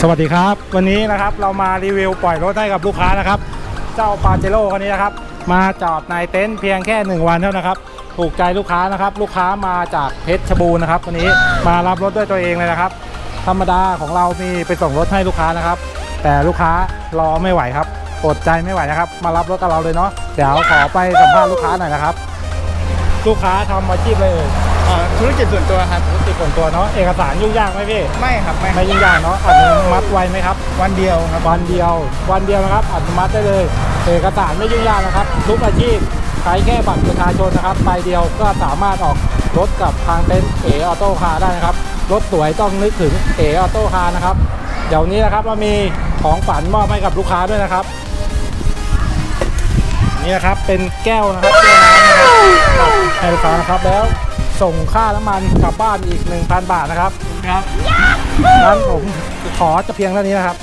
สวัสดีครับ วันนี้นะครับเรามารีวิวปล่อยรถให้กับลูกค้านะครับ เจ้าปาเจโร่คันนี้นะครับ มาจอดในเต็นท์เพียงแค่ 1 วันเท่านั้นนะครับถูกใจลูกค้านะครับ ลูกค้ามาจากเพชรบูรณ์นะครับ วันนี้มารับรถด้วยตัวเองเลยนะครับ ธรรมดาของเรามีไปส่งรถให้ลูกค้านะครับ แต่ลูกค้ารอไม่ไหวครับอดใจไม่ไหวนะครับ มารับรถกับเราเลยเนาะเดี๋ยวขอไปสัมภาษณ์ลูกค้าหน่อยนะครับ ลูกค้าทำอาชีพอะไรเอ่ย อ่อธุรกิจส่วนตัวครับธุรกิจส่วนตัวเนาะเอกสารยุ่งยากไหมพี่ ไม่ครับไม่ไม่ยุ่งยากเนาะอนุมัติไวไหมครับ วันเดียวครับ วันเดียว วันเดียวนะครับอนุมัติได้เลย เอกสารไม่ยุ่งยากนะครับทุกอาชีพใช้แค่บัตรประชาชนนะครับใบเดียวก็สามารถออกรถกับทางเต็นท์เอออโต้คาร์ได้นะครับ รถสวยต้องนึกถึงเอออโต้คาร์นะครับ เดี๋ยวนี้นะครับเรามีของฝันมอบให้กับลูกค้าด้วยนะครับ นี่นะครับเป็นแก้วนะครับแก้วน้ำนะครับให้ลูกค้านะครับแล้ว ส่งค่าน้ำมันกลับบ้านอีก 1,000 บาทนะครับ ครับ นั้นผมขอจะเพียงเท่านี้นะครับ